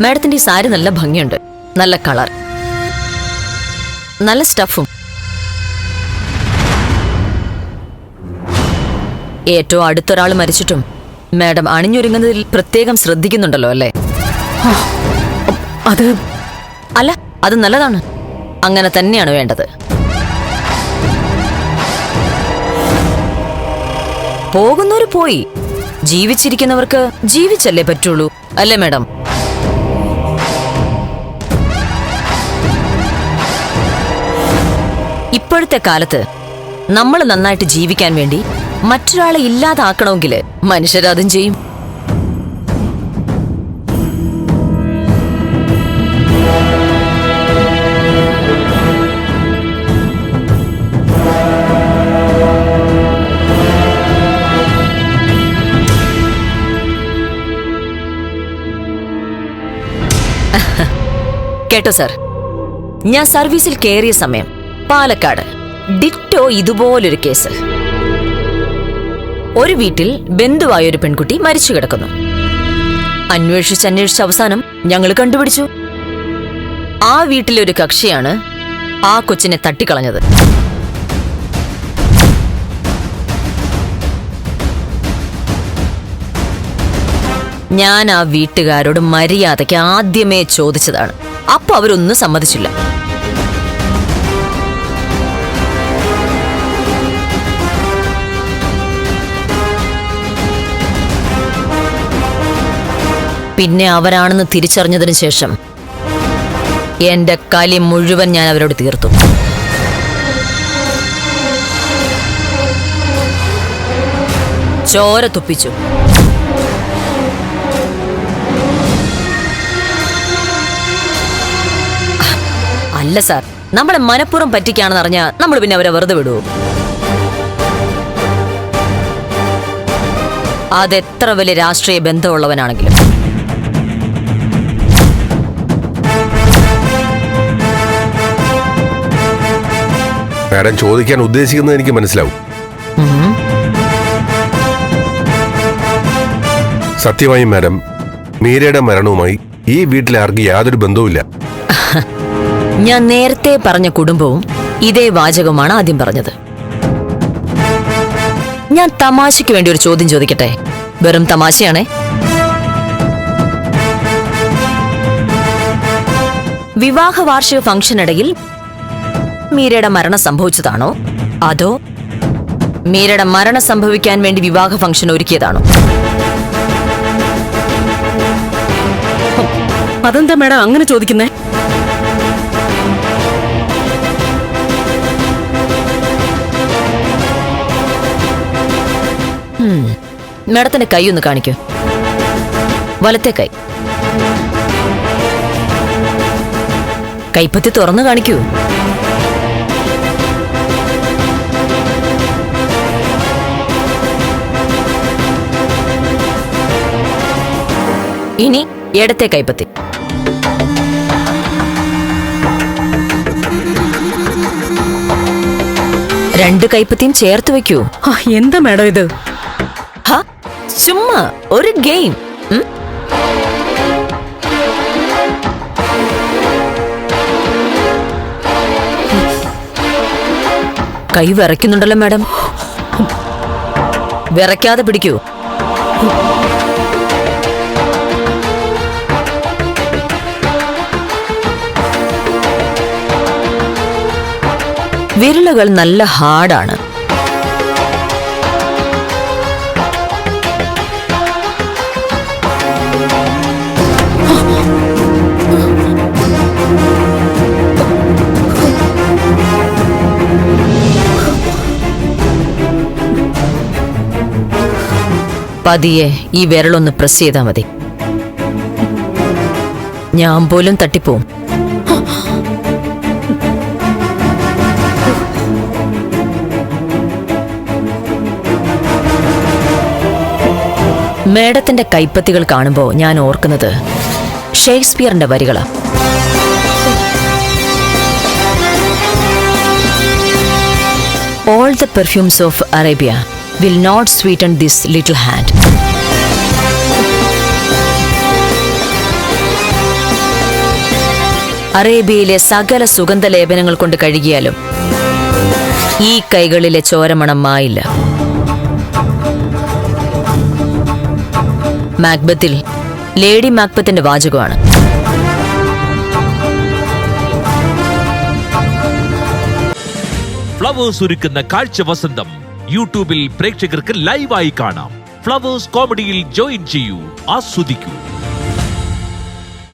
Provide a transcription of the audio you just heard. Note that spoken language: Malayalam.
മാഡത്തിന്റെ ഈ സാരി നല്ല ഭംഗിയുണ്ട്. നല്ല കളർ. നല്ല സ്റ്റഫും. ഏറ്റവും അടുത്തൊരാൾ മരിച്ചിട്ടും മാഡം അണിഞ്ഞൊരുങ്ങുന്നതിൽ പ്രത്യേകം ശ്രദ്ധിക്കുന്നുണ്ടല്ലോ അല്ലേ? അത് അല്ല അത് നല്ലതാണ്. അങ്ങനെ തന്നെയാണ് വേണ്ടത്. പോകുന്നവർ പോയി. ജീവിച്ചിരിക്കുന്നവർക്ക് ജീവിച്ചല്ലേ പറ്റുള്ളൂ. അല്ലേ മാഡം? ഇപ്പോഴത്തെ കാലത്ത് നമ്മൾ നന്നായിട്ട് ജീവിക്കാൻ വേണ്ടി മറ്റൊരാളെ ഇല്ലാതാക്കണമെങ്കിൽ മനുഷ്യരതും ചെയ്യും. കേട്ടോ സർ. ഞാൻ സർവീസിൽ കയറിയ സമയം പാലക്കാട്. ഡിറ്റോ ഇതുപോലൊരു കേസ് ഒരു വീട്ടിൽ ബന്ധുവായ ഒരു പെൺകുട്ടി മരിച്ചു കിടക്കുന്നു. അന്വേഷിച്ച് അന്വേഷിച്ച അവസാനം ഞങ്ങൾ കണ്ടുപിടിച്ചു. ആ വീട്ടിലെ ഒരു കക്ഷിയാണ് ആ കൊച്ചിനെ തട്ടിക്കളഞ്ഞത്. ഞാൻ ആ വീട്ടുകാരോട് മര്യാദയ്ക്ക് ആദ്യമേ ചോദിച്ചതാണ്. അപ്പൊ അവരൊന്നും സമ്മതിച്ചില്ല. പിന്നെ അവരാണെന്ന് തിരിച്ചറിഞ്ഞതിന് ശേഷം എന്റെ കലി മുഴുവൻ ഞാൻ അവരോട് തീർത്തു. ചോര തുപ്പിച്ചു. അല്ല സാർ നമ്മളെ മനഃപൂർവം പറ്റിക്കാണെന്ന് അറിഞ്ഞാൽ നമ്മൾ പിന്നെ അവരെ വെറുതെ വിടുവോ? അതെത്ര വലിയ രാഷ്ട്രീയ ബന്ധമുള്ളവനാണെങ്കിലും. മാഡം ചോദിക്കാൻ ഉദ്ദേശിക്കുന്നത് എനിക്ക് മനസ്സിലാവും. സത്യമായും മാഡം മീരയുടെ മരണവുമായി ഈ വീട്ടിലെ ആർക്ക് യാതൊരു ബന്ധവുമില്ല. ഞാൻ നേരത്തെ പറഞ്ഞ കുടുംബവും ഇതേ വാചകമാണ് ആദ്യം പറഞ്ഞത്. ഞാൻ തമാശയ്ക്ക് വേണ്ടി ഒരു ചോദ്യം ചോദിക്കട്ടെ? വെറും തമാശയാണേ? വിവാഹ വാർഷിക ഫംഗ്ഷനിടയിൽ മീരയുടെ മരണം സംഭവിച്ചതാണോ? അതോ മീരയുടെ മരണം സംഭവിക്കാൻ വേണ്ടി വിവാഹ ഫംഗ്ഷൻ ഒരുക്കിയതാണോ? അതെന്താ മേഡം അങ്ങനെ ചോദിക്കുന്നേ? മേഡത്തിന്റെ കൈ ഒന്ന് കാണിക്കൂ. വലത്തെ കൈ. കൈപ്പത്തി തുറന്നു കാണിക്കൂ. ഇനി ഇടത്തെ കൈപ്പത്തി. രണ്ട് കൈപ്പത്തിയും ചേർത്ത് വെക്കൂ. എന്താ മേഡം ഇത്? ചുമ്മാ ഒരു ഗെയിം. കൈ വിറയ്ക്കുന്നുണ്ടല്ലോ മാഡം. വിറയ്ക്കാതെ പിടിക്കൂ. വിരലുകൾ നല്ല ഹാർഡാണ്. പതിയെ ഈ വിരലൊന്ന് പ്രസ് ചെയ്താൽ മതി. ഞാൻ പോലും തട്ടിപ്പോവും. മേഡത്തിന്റെ കൈപ്പത്തികൾ കാണുമ്പോൾ ഞാൻ ഓർക്കുന്നത് ഷേക്സ്പിയറിന്റെ വരികളാണ് all the perfumes of Arabia will not sweeten this little hand അറേബ്യയിലെ സകല സുഗന്ധ ലേപനങ്ങൾ കൊണ്ട് കഴുകിയാലും ഈ കൈകളിലെ ചോരമണം മായില്ല. മാക്ബത്തിൽ. ലേഡി മാക്ബത്തിന്റെ വാചകമാണ്. ഫ്ലവേഴ്സ് ഒരുക്കുന്ന കാഴ്ച വസന്തം യൂട്യൂബിൽ പ്രേക്ഷകർക്ക് ലൈവായി കാണാം. ഫ്ലവേഴ്സ് കോമഡിയിൽ ജോയിൻ ചെയ്യൂ ആസ്വദിക്കൂ.